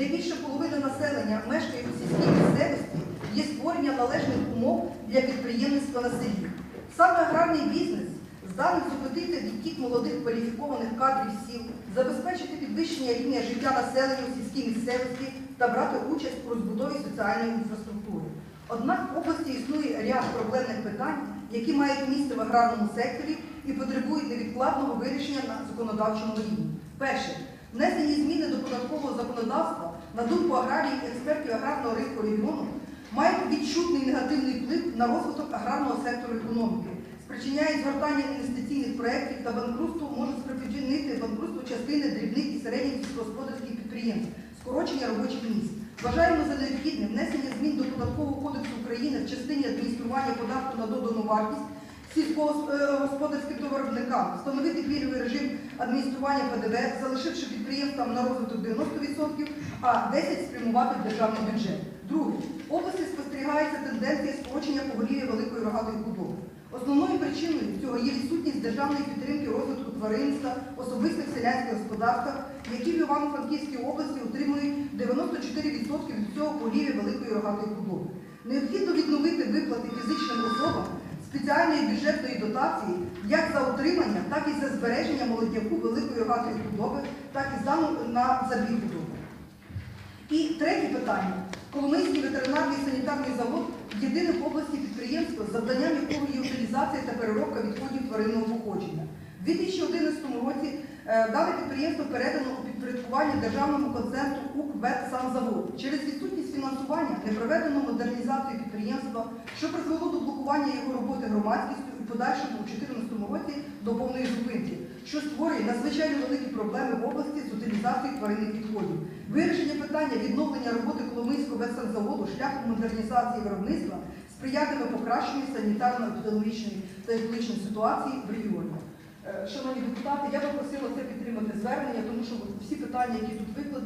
де більше половини населення мешкає у сільській місцевості, є створення належних умов для підприємництва на селі. Саме аграрний бізнес здатний зупинити відтік молодих кваліфікованих кадрів сіл, забезпечити підвищення рівня життя населення у сільській місцевості та брати участь у розбудові соціальної інфраструктури. Однак в області існує ряд проблемних питань, які мають місце в аграрному секторі і потребують невідкладного вирішення на законодавчому рівні. Перше. Внесені зміни до податкового законодавства, на думку аграріїв експертів аграрного ринку регіону, мають відчутний негативний вплив на розвиток аграрного сектору економіки, спричиняють згортання інвестиційних проєктів та банкрутство можуть спричинити банкрутство частини дрібних і середніх сільськогосподарських підприємств, скорочення робочих місць. Вважаємо за необхідне внесення змін до Податкового кодексу України в частині адміністрування податку на додану вартість сільськогосподарським товаровиробникам, встановити пільговий режим адміністрування ПДВ, залишивши підприємствам на розвиток 90%, а 10% спрямувати в державний бюджет. Друге, в області спостерігається тенденція скорочення поголів'я великої рогатої худоби. Основною причиною цього є відсутність державної підтримки розвитку тваринства, особистих селянських господарствах, які в Івано-Франківській області отримують 94% від цього поголів'я великої рогатої худоби. Необхідно відновити виплати фізичним особам спеціальної бюджетної дотації як за отримання, так і за збереження молодняку великої рогатої худоби, так і на забіг худоби. І третє питання. Коломийський ветеринарний санітарний завод єдине в області підприємство, завданням якого є утилізація та переробка відходів тваринного походження. У 2011 році е, дане підприємство передано у підпорядкування державному концерну «Укветсанзавод». Через відсутність фінансування не проведено модернізацію підприємства, що призвело до блокування його роботи громадськістю і подальшому у 2014 році до повної зупинки, що створює надзвичайно великі проблеми в області з утилізацією тваринних відходів. Вирішення питання відновлення роботи Коломийського ветсанзаводу шляхом модернізації виробництва сприятиме покращенню санітарно-епідемічної та екологічної ситуації в регіоні. Е, Шановні депутати, я би просила це підтримати звернення, тому що всі питання, які тут викладені.